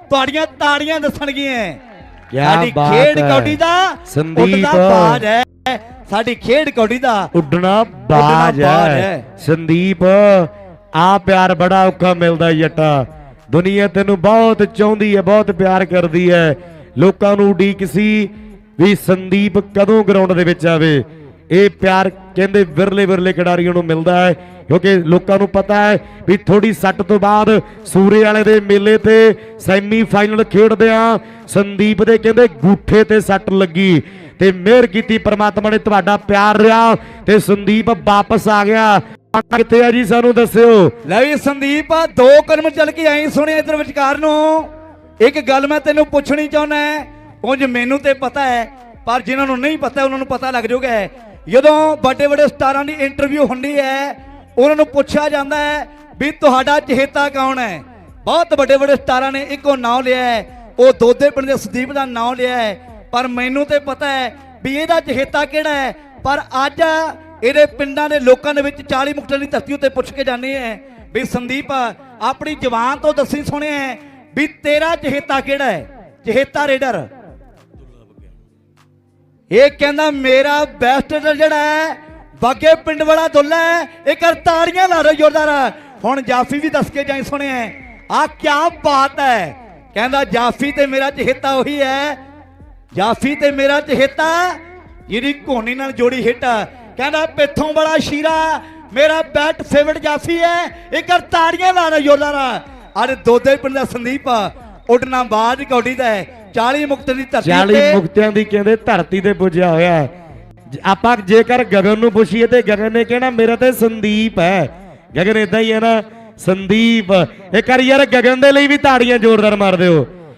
ਤੁਹਾਡੀਆਂ ਤਾੜੀਆਂ ਦੱਸਣਗੀਆਂ ਸਾਡੀ ਖੇਡ। ਕੌਡੀ ਦਾ ਸੰਦੀਪ। ਬਾਜ ਹੈ ਸਾਡੀ ਖੇਡ ਕੌਡੀ ਦਾ ਉੱਡਣਾ ਬਾਜ ਹੈ। ਸੰਦੀਪ ਆ ਪਿਆਰ ਬੜਾ ਔਖਾ ਮਿਲਦਾ ਜੱਟਾ ਦੁਨੀਆ ਤੈਨੂੰ ਬਹੁਤ ਚਾਹੁੰਦੀ ਹੈ ਬਹੁਤ ਪਿਆਰ ਕਰਦੀ ਹੈ ਲੋਕਾਂ ਨੂੰ ਉਡੀਕ ਸੀ ਵੀ ਸੰਦੀਪ ਕਦੋਂ ਗਰਾਊਂਡ ਦੇ ਵਿੱਚ ਆਵੇ ਇਹ ਪਿਆਰ ਕਹਿੰਦੇ ਵਿਰਲੇ ਵਿਰਲੇ ਖਿਡਾਰੀਆਂ ਨੂੰ ਮਿਲਦਾ ਹੈ, ਕਿਉਂਕਿ ਲੋਕਾਂ ਨੂੰ ਪਤਾ ਹੈ ਵੀ ਥੋੜੀ ਸੱਟ ਤੋਂ ਬਾਅਦ ਸੂਰੇ ਵਾਲੇ ਦੇ ਮੇਲੇ ਤੇ ਸੈਮੀ ਫਾਈਨਲ ਖੇਡਦੇ ਆ ਸੰਦੀਪ ਦੇ ਕਹਿੰਦੇ ਗੂਠੇ ਤੇ ਸੱਟ ਲੱਗੀ ਤੇ ਮਿਹਰ ਕੀਤੀ ਪ੍ਰਮਾਤਮਾ ਨੇ ਤੁਹਾਡਾ ਪਿਆਰ ਰਿਹਾ ਤੇ ਸੰਦੀਪ ਵਾਪਸ ਆ ਗਿਆ। ਕਿੱਥੇ ਆ ਜੀ ਸਾਨੂੰ ਦੱਸਿਓ। ਲੈ ਵੀ ਸੰਦੀਪ, ਦੋ ਕਦਮ ਚੱਲ ਕੇ ਆਈ ਸੁਣਿਆ ਇਧਰ ਵਿਚਕਾਰ ਨੂੰ। ਇੱਕ ਗੱਲ ਮੈਂ ਤੈਨੂੰ ਪੁੱਛਣੀ ਚਾਹੁੰਦਾ, ਉਂਝ ਮੈਨੂੰ ਤੇ ਪਤਾ ਹੈ, ਪਰ ਜਿਨ੍ਹਾਂ ਨੂੰ ਨਹੀਂ ਪਤਾ, ਉਹਨਾਂ ਨੂੰ ਪਤਾ ਲੱਗ ਜਾਊਗਾ ਜਦੋਂ ਵੱਡੇ ਵੱਡੇ ਸਟਾਰਾਂ ਦੀ ਇੰਟਰਵਿਊ ਹੁੰਦੀ ਹੈ, ਉਹਨਾਂ ਨੂੰ ਪੁੱਛਿਆ ਜਾਂਦਾ ਹੈ ਵੀ ਤੁਹਾਡਾ ਚਹੇਤਾ ਕੌਣ ਹੈ? ਬਹੁਤ ਵੱਡੇ ਵੱਡੇ ਸਟਾਰਾਂ ਨੇ ਇੱਕੋ ਨਾਮ ਲਿਆ ਹੈ। ਉਹ ਦੋਦੇ ਪਿੰਡ ਦੇ ਸੰਦੀਪ ਦਾ ਨਾਮ ਲਿਆ ਹੈ। ਪਰ ਮੈਨੂੰ ਤੇ ਪਤਾ ਹੈ ਵੀ ਇਹਦਾ ਚਹੇਤਾ ਕਿਹੜਾ ਹੈ। ਪਰ ਅੱਜ ਇਹਦੇ ਪਿੰਡਾਂ ਦੇ ਲੋਕਾਂ ਦੇ ਵਿੱਚ 40 ਮੁਕਤਾਂ ਦੀ ਧਰਤੀ ਉੱਤੇ ਪੁੱਛ ਕੇ ਜਾਂਦੇ ਐ ਵੀ ਸੰਦੀਪ, ਆਪਣੀ ਜਵਾਨ ਤੋਂ ਦੱਸੀ ਸੁਣਿਆ ਵੀ ਤੇਰਾ ਚਹੇਤਾ ਕਿਹੜਾ ਹੈ? ਚਹੇਤਾ ਰੇਡਰ। ਇਹ ਕਹਿੰਦਾ ਮੇਰਾ ਬੈਸਟ ਜਿਹੜਾ ਹੈ, ਬਾਗੇ ਪਿੰਡ ਵਾਲਾ ਦੁੱਲਾ ਹੈ, ਇਹ ਕਰ ਤਾੜੀਆਂ ਲਾ ਰਹੇ ਜ਼ੋਰਦਾਰ। ਹੁਣ ਜਾਫੀ ਵੀ ਦੱਸ ਕੇ ਜਾਈ ਸੁਣਿਆ ਆ ਕੀ ਬਾਤ ਹੈ ਕਹਿੰਦਾ ਜਾਫੀ ਤੇ ਮੇਰਾ ਚਹੇਤਾ ਉਹੀ ਹੈ ਜਾਫੀ ਤੇ ਮੇਰਾ ਚਹੇਤਾ ਜਿਹੜੀ ਕੋਹਨੀ ਨਾਲ ਜੋੜੀ ਹਿੱਟ। ਕਹਿੰਦਾ ਪਿੱਥੋਂ ਬੜਾ ਸ਼ੀਰਾ, ਮੇਰਾ ਬੈਟ ਫੇਵਰਟ ਜਾਫੀ ਹੈ ਇਹ ਕਰ ਤਾੜੀਆਂ ਲਾਣਾ ਜ਼ੋਰਦਾਰ। ਅਰੇ ਦੋਦੇ ਪਿੰਡ ਦਾ ਸੰਦੀਪ ਉੱਡਣਾ ਬਾਜ ਕੌਡੀ ਦਾ ਹੈ 40 ਮੁਕਤ ਦੀ ਧਰਤੀ 40 ਉੱਤੇ ਮੁਕਤਿਆਂ ਦੀ ਕਹਿੰਦੇ ਧਰਤੀ ਤੇ ਪੁੱਜਿਆ ਹੋਇਆ ਹੈ। ਆਪਾਂ ਜੇਕਰ ਗਗਨ ਨੂੰ ਪੁੱਛੀਏ ਤੇ ਗਗਨ ਨੇ ਕਹਿਣਾ ਮੇਰਾ ਤੇ ਸੰਦੀਪ ਹੈ ਗਗਨ ਇਦਾਂ ਹੀ ਹੈ ਨਾ ਸੰਦੀਪ ਇੱਕ ਵਾਰ ਯਾਰ ਗਗਨ ਦੇ ਲਈ ਵੀ ਤਾੜੀਆਂ ਜ਼ੋਰਦਾਰ ਮਾਰ ਦਿਓ